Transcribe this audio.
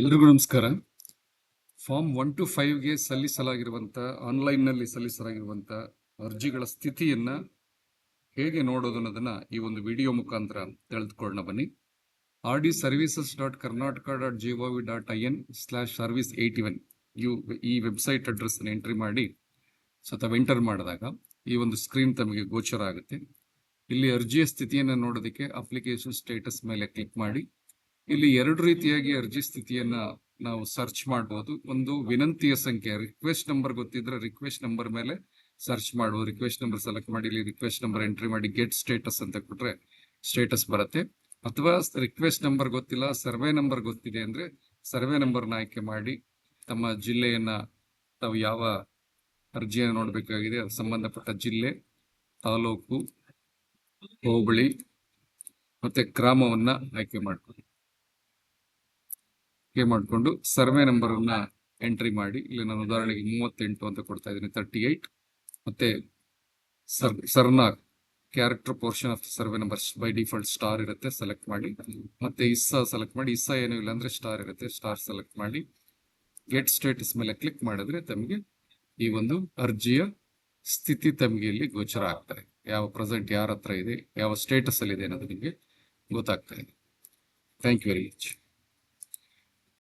ಎಲ್ರಿಗೂ ನಮಸ್ಕಾರ. Form one two ಫೈವ್ಗೆ ಸಲ್ಲಿಸಲಾಗಿರುವಂಥ ಆನ್ಲೈನ್ನಲ್ಲಿ ಸಲ್ಲಿಸಲಾಗಿರುವಂಥ ಅರ್ಜಿಗಳ ಸ್ಥಿತಿಯನ್ನು ಹೇಗೆ ನೋಡೋದು ಅನ್ನೋದನ್ನ ಈ ಒಂದು ವಿಡಿಯೋ ಮುಖಾಂತರ ತಿಳಿದುಕೊಳ್ಳೋಣ ಬನ್ನಿ. R D services dot Karnataka dot G O V dot I N slash service eighty one U ಈ ವೆಬ್ಸೈಟ್ ಅಡ್ರೆಸ್ ಎಂಟ್ರಿ ಮಾಡಿ ಸ್ವತಃ ಎಂಟರ್ ಮಾಡಿದಾಗ ಈ ಒಂದು ಸ್ಕ್ರೀನ್ ತಮಗೆ ಗೋಚರ ಆಗುತ್ತೆ. ಇಲ್ಲಿ ಅರ್ಜಿಯ ಸ್ಥಿತಿಯನ್ನು ನೋಡೋದಕ್ಕೆ ಅಪ್ಲಿಕೇಶನ್ ಸ್ಟೇಟಸ್ ಮೇಲೆ ಕ್ಲಿಕ್ ಮಾಡಿ ಇಲ್ಲಿ ಎರಡು ರೀತಿಯಾಗಿ ಅರ್ಜಿ ಸ್ಥಿತಿಯನ್ನ ನಾವು ಸರ್ಚ್ ಮಾಡಬಹುದು ಒಂದು ವಿನಂತಿಯ ಸಂಖ್ಯೆ ರಿಕ್ವೆಸ್ಟ್ ನಂಬರ್ ಗೊತ್ತಿದ್ರೆ ರಿಕ್ವೆಸ್ಟ್ ನಂಬರ್ ಮೇಲೆ ಸರ್ಚ್ ಮಾಡುವ. ರಿಕ್ವೆಸ್ಟ್ ನಂಬರ್ ಸೆಲೆಕ್ಟ್ ಮಾಡಿ, ಇಲ್ಲಿ ರಿಕ್ವೆಸ್ಟ್ ನಂಬರ್ ಎಂಟ್ರಿ ಮಾಡಿ ಗೆಟ್ ಸ್ಟೇಟಸ್ ಅಂತ ಕೊಟ್ರೆ ಸ್ಟೇಟಸ್ ಬರುತ್ತೆ. ಅಥವಾ ರಿಕ್ವೆಸ್ಟ್ ನಂಬರ್ ಗೊತ್ತಿಲ್ಲ ಸರ್ವೆ ನಂಬರ್ ಗೊತ್ತಿದೆ ಅಂದ್ರೆ ಸರ್ವೆ ನಂಬರ್ನ ಆಯ್ಕೆ ಮಾಡಿ ತಮ್ಮ ಜಿಲ್ಲೆಯನ್ನ ತಾವು ಯಾವ ಅರ್ಜಿಯನ್ನು ನೋಡಬೇಕಾಗಿದೆ ಸಂಬಂಧಪಟ್ಟ ಜಿಲ್ಲೆ, ತಾಲೂಕು, ಹೋಬಳಿ ಮತ್ತೆ ಗ್ರಾಮವನ್ನ ಆಯ್ಕೆ ಮಾಡ್ಕೊಳ್ಳಿ. ಆಯ್ಕೆ ಮಾಡಿಕೊಂಡು ಸರ್ವೆ ನಂಬರ್ ಅನ್ನ ಎಂಟ್ರಿ ಮಾಡಿ. ಇಲ್ಲಿ ನಾನು ಉದಾಹರಣೆಗೆ ಮೂವತ್ತೆಂಟು ಅಂತ ಕೊಡ್ತಾ ಇದ್ದೀನಿ ತರ್ಟಿ ಏಟ್ ಮತ್ತೆ ಸರ್ ಸರ್ನ character portion of survey number by default star ಇರುತ್ತೆ ಸೆಲೆಕ್ಟ್ ಮಾಡಿ. ಮತ್ತೆ ಇಸ್ಸಾ ಸೆಲೆಕ್ಟ್ ಮಾಡಿ. ಇಸ್ಸಾ ಏನೂ ಇಲ್ಲ ಅಂದ್ರೆ ಸ್ಟಾರ್ ಇರುತ್ತೆ ಸ್ಟಾರ್ ಸೆಲೆಕ್ಟ್ ಮಾಡಿ. ಗೆಟ್ ಸ್ಟೇಟಸ್ ಮೇಲೆ ಕ್ಲಿಕ್ ಮಾಡಿದ್ರೆ ತಮಗೆ ಈ ಒಂದು ಅರ್ಜಿಯ ಸ್ಥಿತಿ ತಮಗೆ ಇಲ್ಲಿ ಗೋಚರ ಆಗ್ತದೆ ಯಾವ ಪ್ರೆಸೆಂಟ್ ಯಾರ ಹತ್ರ ಇದೆ, ಯಾವ ಸ್ಟೇಟಸ್ ಅಲ್ಲಿ ಇದೆ ಅನ್ನೋದು ನಿಮಗೆ ಗೊತ್ತಾಗ್ತಾ ಇದೆ. Thank you very much